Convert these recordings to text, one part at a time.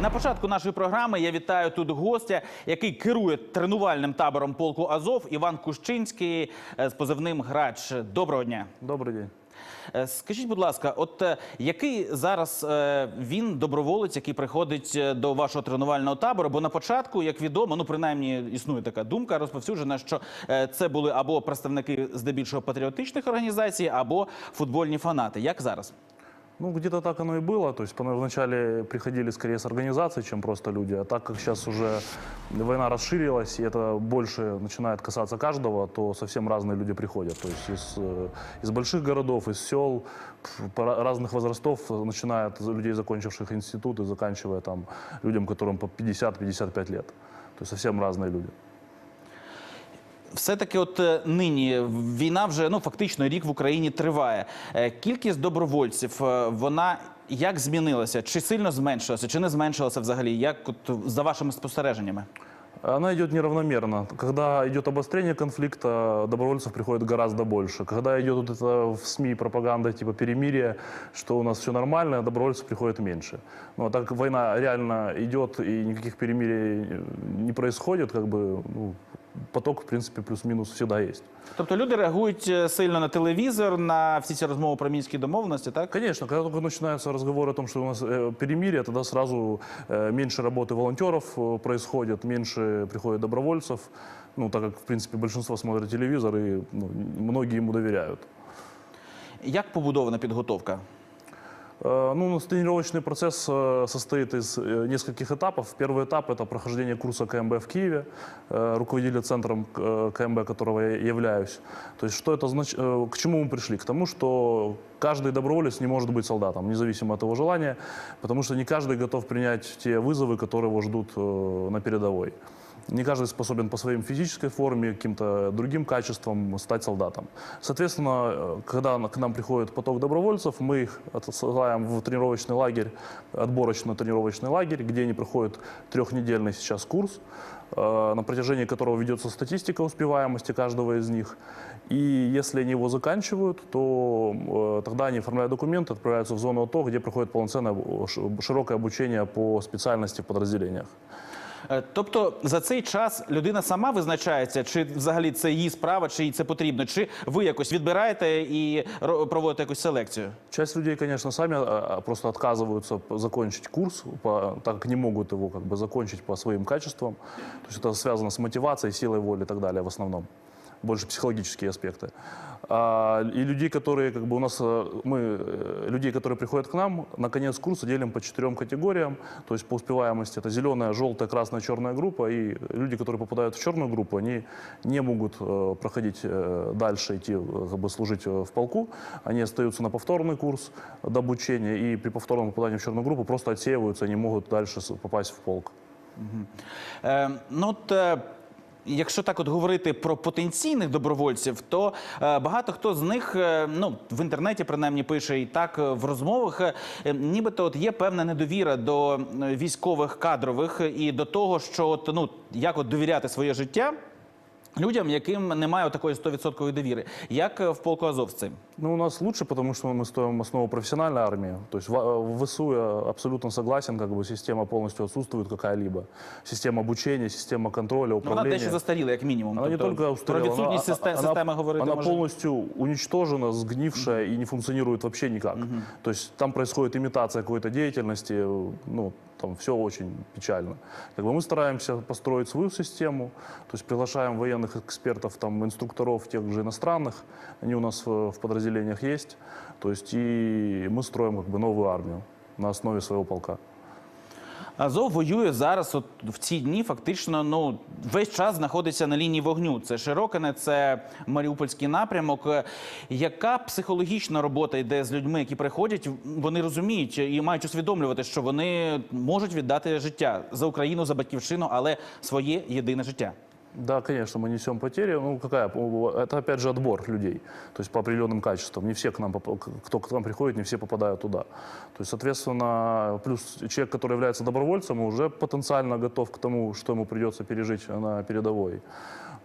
На початку нашої програми я вітаю тут гостя, який керує тренувальним табором полку Азов Іван Кущинський е, з позивним Грач. Доброго дня. Добрый день. Е, Скажіть, будь ласка, от е, який зараз він доброволець, який приходить до вашого тренувального табору? Бо на початку, як відомо, ну принаймні існує така думка розповсюджена, що це були або представники здебільшого патріотичних організацій, або футбольні фанати. Як зараз? Ну, где-то так оно и было. То есть пона- вначале приходили скорее с организацией, чем просто люди. А так как сейчас уже война расширилась, и это больше начинает касаться каждого, то совсем разные люди приходят. То есть из, э, из больших городов, из сел, пф, по ра- разных возрастов, э, начиная от людей, закончивших институт, и заканчивая там людям, которым по 50-55 лет. То есть совсем разные люди. Все-таки, от е, нині війна вже ну фактично рік в Україні триває. Е, Кількість добровольців е, вона як змінилася? Чи сильно зменшилася, чи не зменшилася взагалі? Як от за вашими спостереженнями? Она идет неравномерно. Когда идет обострение конфликта, добровольцев приходит гораздо больше. Когда идет вот это в СМИ пропаганда типа перемирия, что у нас все нормально, добровольцев приходит меньше. Ну, а так как война реально идет и никаких перемирий э, не происходит, как бы ну, поток, в принципе, плюс-минус всегда есть. Тобто люди реагують е, сильно на телевізор, на всі ці розмови про мінські домовленості, так? Конечно, когда только начинаются разговоры о том, что у нас э, перемирие, тогда сразу э, меньше работы волонтеров э, происходит, меньше приходит добровольцев, ну, так как, в принципе, большинство смотрят телевизор и ну, многие ему доверяют. Як побудована підготовка? Э, Ну, у нас тренировочный процесс э, состоит из э, нескольких этапов. Первый этап – это прохождение курса КМБ в Киеве, э, руководителя центром э, КМБ, которого я являюсь. То есть, что это значит, к чему мы пришли? К тому, что каждый доброволец не может быть солдатом, независимо от его желания, потому что не каждый готов принять те вызовы, которые его ждут э, на передовой. Не каждый способен по своей физической форме, каким-то другим качествам стать солдатом. Соответственно, э, когда на- к нам приходит поток добровольцев, мы их отсылаем в тренировочный лагерь, отборочно-тренировочный лагерь, где они проходят трехнедельный сейчас курс, э, на протяжении которого ведется статистика успеваемости каждого из них. И если они его заканчивают, то э, тогда они оформляют документы, отправляются в зону АТО, где проходит полноценное э, ш- широкое обучение по специальности в подразделениях. Е, Тобто за цей час людина сама визначається, чи взагалі це її справа, чи їй це потрібно, чи ви якось відбираєте і ро- проводите якусь селекцію? Часть людей, конечно, сами а, просто отказываются п- закончить курс, по- так как не могут его как бы закончить по своим качествам. То есть это связано с мотивацией, силой воли и так далее в основном. Больше психологические аспекты. А, и людей, которые как бы у нас, э, мы, э, людей, которые приходят к нам, на конец курса делим по четырем категориям. То есть по успеваемости это зеленая, желтая, красная, черная группа. И люди, которые попадают в черную группу, они не могут э, проходить э, дальше, идти э, как бы служить э, в полку. Они остаются на повторный курс до обучения и при повторном попадании в черную группу просто отсеиваются, они могут дальше с- попасть в полк. Е, ну от, е, якщо так от говорити про потенційних добровольців, то е, багато хто з них е, ну, в інтернеті принаймні пише і так е, в розмовах, нібито от є певна недовіра до військових кадрових і до того, що от, ну, як от довіряти своє життя. Людям, яким немає такої 100% довіри, як в полку Азов? Ну, у нас лучше, потому что мы стоим основу профессиональной армии. То есть в, в ВСУ я абсолютно согласен, как бы система полностью отсутствует какая-либо. Система обучения, система контроля, Ну, вона управления. дещо застаріла, як мінімум. Она не Тобто, только устарела, про відсутність она- системи, она- системи говорити Она може... полностью уничтожена, сгнившая и не функционирует вообще никак. То есть там происходит имитация какой-то деятельности, ну, там все очень печально. Как бы мы стараемся построить свою систему, то есть приглашаем военных экспертов, там, инструкторов, тех же иностранных, они у нас в, в подразделениях есть, то есть и мы строим как бы новую армию на основе своего полка. Азов воює зараз, от в ці дні, фактично, ну весь час знаходиться на лінії вогню. Це Широкине, це Маріупольський напрямок. Яка психологічна робота йде з людьми, які приходять? Вони розуміють і мають усвідомлювати, що вони можуть віддати життя за Україну, за батьківщину, але своє єдине життя. Да, конечно, мы несем потери. Ну, какая? Это, опять же, отбор людей. То есть по определенным качествам. Не все к нам, поп- кто к нам приходит, не все попадают туда. То есть, соответственно, плюс человек, который является добровольцем, уже потенциально готов к тому, что ему придется пережить на передовой.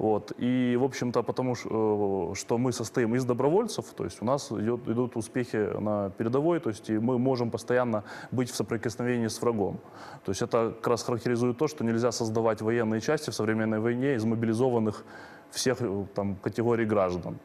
Вот. И, в общем-то, потому ш- э, что мы состоим из добровольцев, то есть у нас идет- идут успехи на передовой, то есть и мы можем постоянно быть в соприкосновении с врагом. То есть это как раз характеризует то, что нельзя создавать военные части в современной войне из мобилизованных всех э, там, категорий граждан.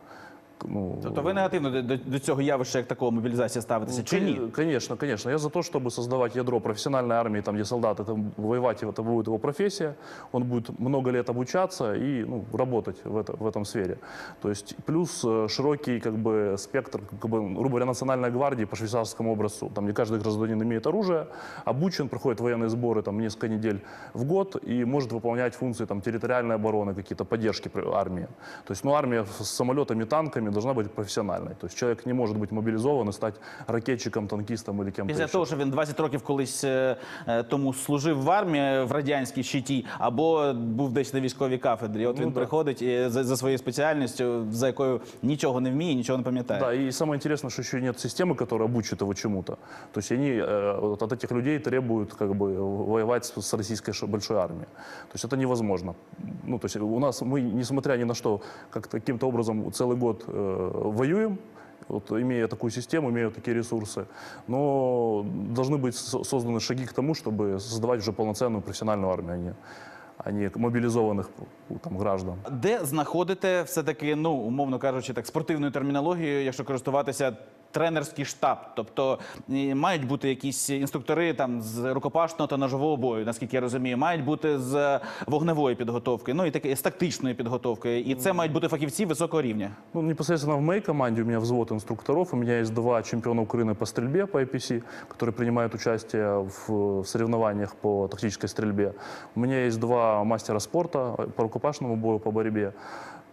Ну, Тобто ви негативно до, до, до цього явища як такого мобілізації ставитеся чи ні? Кон- Конечно, конечно. Я за то, чтобы создавать ядро профессиональной армии, там, где солдат, это воевать, это будет его профессия, он будет много лет обучаться и ну, работать в, это, в этом сфере. То есть плюс э, широкий как бы, спектр, как бы, грубо говоря, национальной гвардии по швейцарскому образцу. Там не каждый гражданин имеет оружие, обучен, проходит военные сборы там, несколько недель в год и может выполнять функции там, территориальной обороны, какие-то поддержки при- армии. То есть ну, армия с самолетами, танками должна быть профессиональной. То есть человек не может быть мобилизован и стать ракетчиком, танкистом или кем-то Після еще. того, що він 20 років колись е, е, тому служив в армії в радянській щиті, або був десь на військовій кафедрі. От Ну, він да. приходить і за, за своєю спеціальністю, за якою нічого не вміє, нічого не пам'ятає. Да, и самое интересное, что еще нет системы, которая обучит его чему-то. То есть они э, вот от этих людей требуют как бы воевать с, с российской ш- большой армией. То есть это невозможно. Ну, то есть у нас мы, несмотря ни на что, как каким-то образом целый год э, воюем, вот, имея такую систему, имея такие ресурсы, но должны быть со- созданы шаги к тому, чтобы создавать уже полноценную профессиональную армию, а не, а не мобилизованных там, граждан. Де знаходите все-таки, ну умовно кажучи, так спортивною термінологією, якщо користуватися тренерський штаб? Тобто мають бути якісь інструктори там з рукопашного та ножового бою, наскільки я розумію, мають бути з вогневої підготовки, ну і таке з тактичної підготовки. І це мають бути фахівці високого рівня. Ну, непосредственно в моей команде у меня взвод инструкторов. У меня есть два чемпиона Украины по стрельбе по IPC, которые принимают участие в соревнованиях по тактической стрельбе. У меня есть два мастера спорта по рукопашному бою, по борьбе.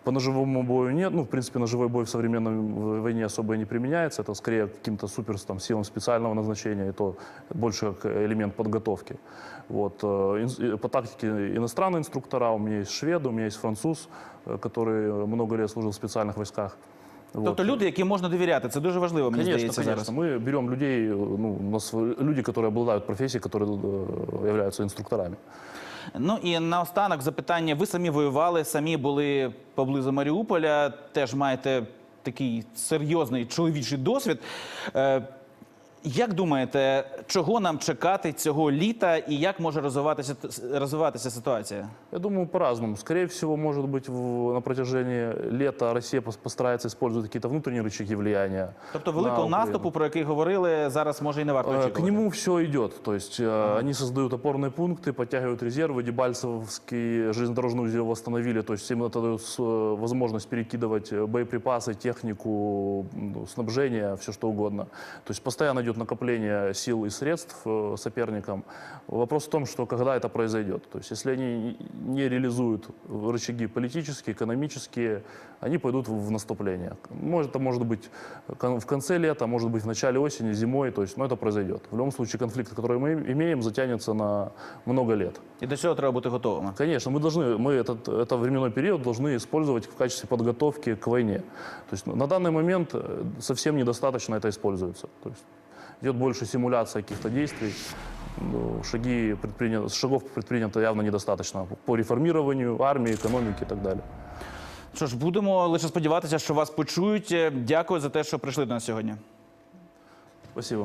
По ножевому бою нет. Ну, в принципе, ножевой бой в современной войне особо и не применяется. Это скорее каким-то супер там, силам специального назначения, и то больше как элемент подготовки. Вот. э, инс- э, По тактике иностранные инструктора. У меня есть шведы, у меня есть француз, э, который много лет служил в специальных войсках. Вот. Тобто люди, яким можна довіряти, це дуже важливо, мені Конечно, здається зараз. конечно. Мы берем людей, э, ну, у нас люди, которые обладают профессией, которые э, являются инструкторами. Ну і наостанок запитання: ви самі воювали, самі були поблизу Маріуполя, теж маєте такий серйозний чоловічий досвід. Е, Як думаєте, чого нам чекати цього літа і як може розвиватися розвиватися ситуація? Я думаю, по-разному. Скорее всего, может быть, в- на протяжении лета Россия пос- постарается использовать какие-то внутренние рычаги влияния. Тобто на великого Украину. наступу, про який говорили, зараз може і не варто Э, очікувати. К нему все идет. То есть э, они создают опорные пункты, подтягивают резервы. Дебальцевский железнодорожный узел восстановили. То есть им это дает с- э, возможность перекидывать э, боеприпасы, технику, ну, снабжение, все что угодно. То есть постоянно идет накопление сил и средств э, соперникам. Вопрос в том, что когда это произойдет. То есть если они не реализуют рычаги политические, экономические, они пойдут в наступление. Может, это может быть в конце лета, может быть в начале осени, зимой, то есть, но это произойдет. В любом случае конфликт, который мы имеем, затянется на много лет. І до цього треба бути готовими. Конечно, мы должны, мы этот, это временной период должны использовать в качестве подготовки к войне. То есть на данный момент э, совсем недостаточно это используется. То есть идет больше симуляция каких-то действий. Ну, Шаги предприня- шагов предпринято явно недостаточно по реформированию армии, экономики и так далее. Що ж, будемо лише сподіватися, що вас почують. Дякую за те, що прийшли до нас сьогодні. Спасибо.